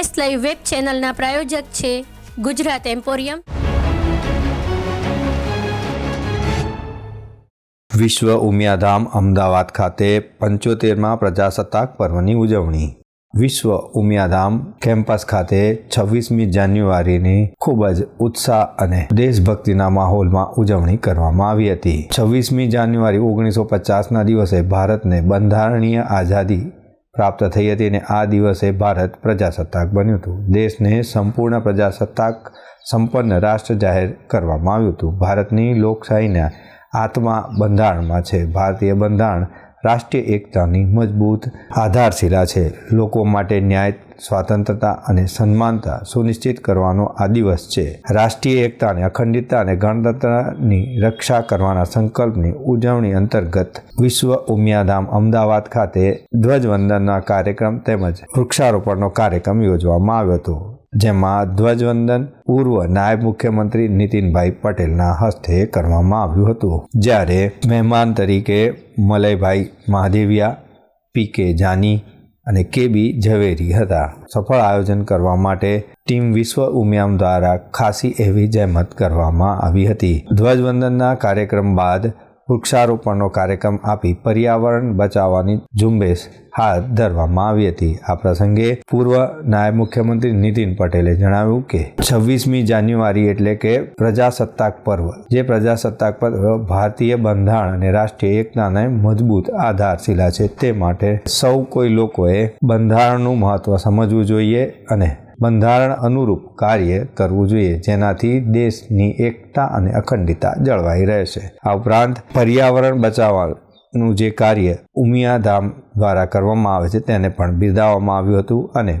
S live web ચેનલના પ્રાયોજક છે Gujarat emporium. વિશ્વ ઉમિયાધામ અમદાવાદ ખાતે પંચોતેરમાં પ્રજાસત્તાક પર્વની ઉજવણી. વિશ્વ ઉમિયાધામ કેમ્પસ ખાતે છવ્વીસમી જાન્યુઆરીની ખૂબ જ ઉત્સાહ અને દેશભક્તિના માહોલમાં ઉજવણી કરવામાં આવી હતી. છવ્વીસમી જાન્યુઆરી ઓગણીસો પચાસના દિવસે ભારતને બંધારણીય આઝાદી પ્રાપ્ત થઈ હતી અને આ દિવસે ભારત પ્રજાસત્તાક બન્યું હતું. દેશને સંપૂર્ણ પ્રજાસત્તાક, સંપન્ન રાષ્ટ્ર જાહેર કરવામાં આવ્યું હતું. ભારતની લોકશાહીના આત્મા બંધારણમાં છે. ભારતીય બંધારણ રાષ્ટ્રીય એકતાની મજબૂત આધારશિલા છે. લોકો માટે ન્યાય સ્વાતંત્રતા અને સન્માનતા સુનિશ્ચિત કરવાનો આ દિવસ છે. રાષ્ટ્રીય એકતા અને અખંડિતતા અને ગણતંત્રની રક્ષા કરવાના સંકલ્પની ઉજવણી અંતર્ગત વિશ્વ ઉમિયાધામ અમદાવાદ ખાતે ધ્વજવંદનના કાર્યક્રમ તેમજ વૃક્ષારોપણનો કાર્યક્રમ યોજવામાં આવ્યો હતો, જેમાં ધ્વજવંદન પૂર્વ નાયબ મુખ્યમંત્રી નીતિનભાઈ પટેલના હસ્તે કરવામાં આવ્યું હતું. જ્યારે મહેમાન તરીકે મલયભાઈ મહાદેવિયા, પી કે જાની અને કે બી ઝવેરી હતા. સફળ આયોજન કરવા માટે ટીમ વિશ્વ ઉમિયામ દ્વારા ખાસી એવી જહેમત કરવામાં આવી હતી. ધ્વજવંદનના કાર્યક્રમ બાદ વૃક્ષારોપણનો કાર્યક્રમ આપી પર્યાવરણ બચાવવાની ઝુંબેશ હાથ ધરવામાં આવી હતી. આ પ્રસંગે પૂર્વ નાયબ મુખ્યમંત્રી નીતિન પટેલે જણાવ્યું કે, છવ્વીસમી જાન્યુઆરી એટલે કે પ્રજાસત્તાક પર્વ, જે પ્રજાસત્તાક પર્વ ભારતીય બંધારણ અને રાષ્ટ્રીય એકતાને મજબૂત આધારશિલા છે. તે માટે સૌ કોઈ લોકોએ બંધારણનું મહત્વ સમજવું જોઈએ અને બંધારણ અનુરૂપ કાર્ય કરવું જોઈએ, જેનાથી દેશની એકતા અને અખંડિતતા જળવાઈ રહેશે. આ ઉપરાંત પર્યાવરણ બચાવવાનું જે કાર્ય ઉમિયાધામ દ્વારા કરવામાં આવે છે, તેને પણ બિરદાવવામાં આવ્યું હતું અને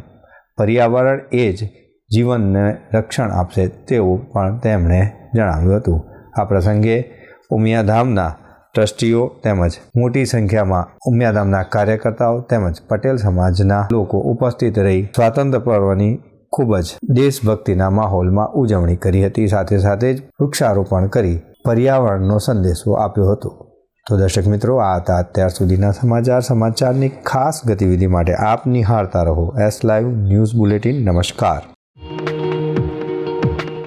પર્યાવરણ એ જ જીવનને રક્ષણ આપશે તેવું પણ તેમણે જણાવ્યું હતું. આ પ્રસંગે ઉમિયાધામના ટ્રસ્ટીઓ તેમજ મોટી સંખ્યામાં ઉમિયાધામના કાર્યકર્તાઓ તેમજ પટેલ સમાજના લોકો ઉપસ્થિત રહી સ્વાતંત્ર્ય પર્વની ખૂબ જ દેશભક્તિના માહોલમાં ઉજવણી કરી હતી. સાથે સાથે જ વૃક્ષારોપણ કરી પર્યાવરણનો સંદેશો આપ્યો હતો. તો દર્શક મિત્રો, આ હતા અત્યાર સુધીના સમાચાર. સમાચારની ખાસ ગતિવિધિ માટે આપ નિહાળતા રહો. એસ લાઈવ ન્યૂઝ બુલેટિન નમસ્કાર.